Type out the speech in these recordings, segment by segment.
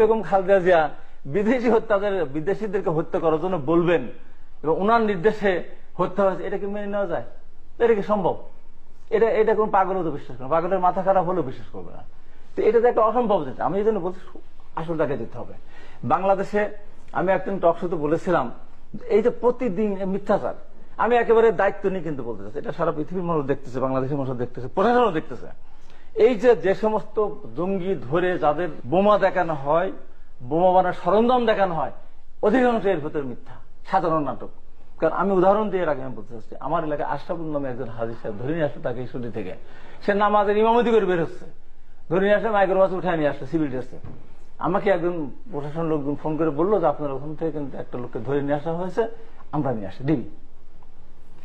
বেগম খালেদা জিয়া বিদেশি হত্যাদের বিদেশিদেরকে হত্যা করার জন্য বলবেন এবং ওনার নির্দেশে হত্যা হয়েছে, এটা কি মেনে নেওয়া যায়? এটা কি সম্ভব? এটা এটা কোন পাগলও তো বিশ্বাস করে না। পাগলের মাথা খারাপ হলেও বিশ্বাস করবে না। তো এটা তো একটা অসম্ভব জিনিস। আমি এই জন্য বলছি, আসল তাকে দিতে হবে। বাংলাদেশে আমি একদিন টক শোতে বলেছিলাম, এই যে প্রতিদিন মিথ্যাচার, আমি একেবারে দায়িত্ব নিয়ে কিন্তু বলতে চাচ্ছি, এটা সারা পৃথিবীর মানুষ দেখতেছে, বাংলাদেশের মানুষ দেখতেছে, প্রশাসনও দেখতেছে। এই যে যে সমস্ত জঙ্গি ধরে যাদের বোমা দেখানো হয়, বোমা বানার সরঞ্জাম দেখানো হয়, অধিকাংশ এর ভেতর মিথ্যা, সাধারণ নাটক। কারণ আমি উদাহরণ দিয়ে আগে আমি বলতে চাচ্ছি, আমার এলাকায় আশরাফুল নামে একজন হাজির সাহেব ধরে নিয়ে আসলো তাকে স্টুডিও থেকে। সে নামাজের ইমামতি করে বের হচ্ছে। ধরে নিয়ে আসলে মাইক্রোবাস উঠে নিয়ে আসলো সিভিল ড্রেসে। আমাকে একজন প্রশাসন লোকজন ফোন করে বলল যে, আপনার ওখান থেকে কিন্তু একটা লোককে ধরে নিয়ে আসা হয়েছে, আমরা নিয়ে আসি। ডিবি।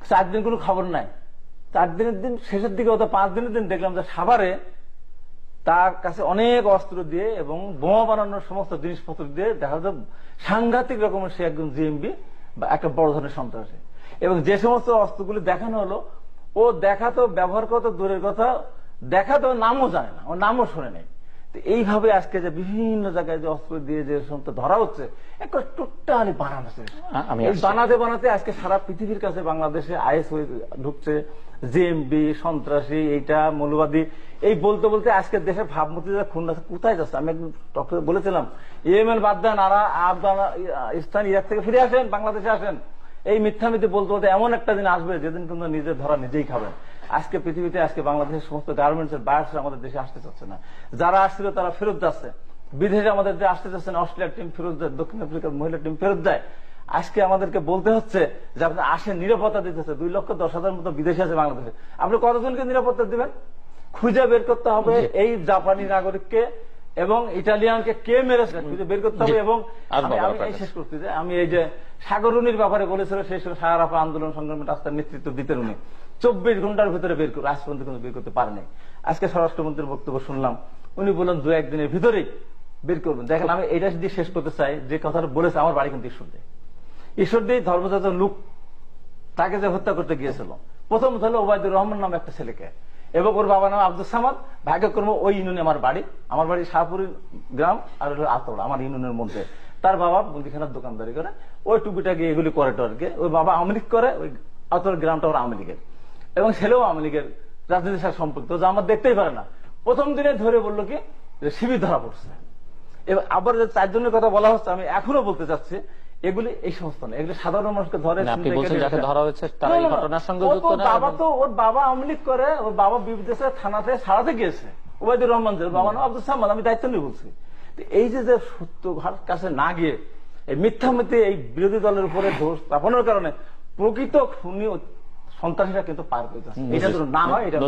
চার দিন কোনো খবর নাই। চার দিনের দিন শেষের দিকে অত পাঁচ দিনের দিন দেখলাম যে সাভারে তার কাছে অনেক অস্ত্র দিয়ে এবং বোমা বানানোর সমস্ত জিনিসপত্র দিয়ে দেখা যায় সাংঘাতিক রকমের সে একজন জিএমবি বা একটা বড় ধরনের সন্ত্রাসী। এবং যে সমস্ত অস্ত্রগুলি দেখানো হলো ও দেখাতো ব্যবহার করতো দূরের কথা দেখা দেখাতো নামও জানে না ও নামও শোনে নেই। তো এইভাবে আজকে যে বিভিন্ন জায়গায় যে অস্ত্র দিয়ে যে সমস্ত ধরা হচ্ছে একটা টোটালি বানানো বানাতে বানাতে আজকে সারা পৃথিবীর কাছে বাংলাদেশে আইএস হয়ে ঢুকছে জেএমবি সন্ত্রাসী এইটা মৌলবাদী এই বলতে বলতে আজকে দেশের ভাবমূর্তি যে খুন আছে, কোথায় যাচ্ছে? আমি একদম বলেছিলাম ইয়েমেন বাদ দেন আর আফগানিস্তান ইরাক থেকে ফিরে আসেন বাংলাদেশে আসেন। এই মিথ্যামিথি বলতে বলতে এমন একটা দিন আসবে যেদিন কিন্তু নিজের ধরা নিজেই খাবেন আজকে পৃথিবীতে আজকে বাংলাদেশের সমস্ত গার্মেন্টস এর বায়ার্স আমাদের দেশে আসতে চাচ্ছে না। যারা আসছিল তারা ফেরত যাচ্ছে। বিদেশে আমাদের যে আসতে চাচ্ছে না অস্ট্রেলিয়ার টিম ফেরত যায় দক্ষিণ আফ্রিকার মহিলা টিম ফেরত যায় আজকে আমাদেরকে বলতে হচ্ছে যে আপনি আসেন নিরাপত্তা দিতেছে দুই লক্ষ দশ হাজার মতো বিদেশি আছে বাংলাদেশে। আপনি কতজনকে নিরাপত্তা দিবেন? খুঁজে বের করতে হবে এই জাপানি নাগরিককে এবং ইটালিয়ানকে কে মেরেছে? খুঁজে বের করতে হবে এবং আমি-। শেষ করতে যে আমি এই যে সাগরুনির ব্যাপারে বলেছিল সেই সময় সাহারাফা আন্দোলন সংগ্রামের রাস্তার নেতৃত্ব দিতেন উনি। চব্বিশ ঘণ্টার ভিতরে বের করে আজ পর্যন্ত কিন্তু বের করতে পারেনি। আজকে স্বরাষ্ট্রমন্ত্রীর বক্তব্য শুনলাম। উনি বললেন দু একদিনের ভিতরেই বের করবেন। দেখেন আমি এটা দিয়ে শেষ করতে চাই যে কথাটা বলেছে আমার বাড়ি কিন্তু ঈশ্বর দেয় ঈশ্বর দিয়ে ধর্মজাত লোক তাকে যে হত্যা করতে গিয়েছিল। প্রথম হলো ওবায়দুর রহমান নামে একটা ছেলেকে। এবং ওর বাবা নাম আব্দুল সামাদ। ভাগ্যক্রম ওই ইউনিয়নে আমার বাড়ি। আমার বাড়ি শাহপুরি গ্রাম আর আতড়া, আমার ইউনিয়নের মধ্যে। তার বাবা মুদিখানার দোকানদারি করে। ওই টুপিটা গিয়ে এগুলি করে টরকে। ওই বাবা আওয়ামী লীগ করে, ওই আতর গ্রামটা ওর আওয়ামী লীগের। এবং ছেলেও আওয়ামী লীগের রাজনীতির সাথে সম্পৃক্ত, যা আমার দেখতেই পারে না। প্রথম দিনে ধরে বলল কি শিবির ধরা পড়ছে। এবার আবার চারজনের কথা বলা হচ্ছে, আমি এখনও বলতে চাচ্ছি এগুলি এই সমস্ত না। এগুলি সাধারণ মানুষকে ধরে আপনি বলছেন যাকে ধরা হয়েছে তারা এই না, না। ঘটনার সঙ্গে যুক্ত না বাবা তো ওর বাবা আমলিক করে ওর বাবা বিবিদেশে থানাতে ছাড়াতে গিয়েছে। ওবায়দুর রহমান যে বাবা নাম আব্দুল সামাদ আমি দায়িত্ব নিয়ে বলছি। এই যে যে সত্য কাছে না গিয়ে এই মিথ্যামিথি এই বিরোধী দলের উপরে দোষ স্থাপনের কারণে প্রকৃত খুনি সন্ত্রাসীরা কিন্তু পার পেয়ে যাচ্ছে। এটা না হয় এটা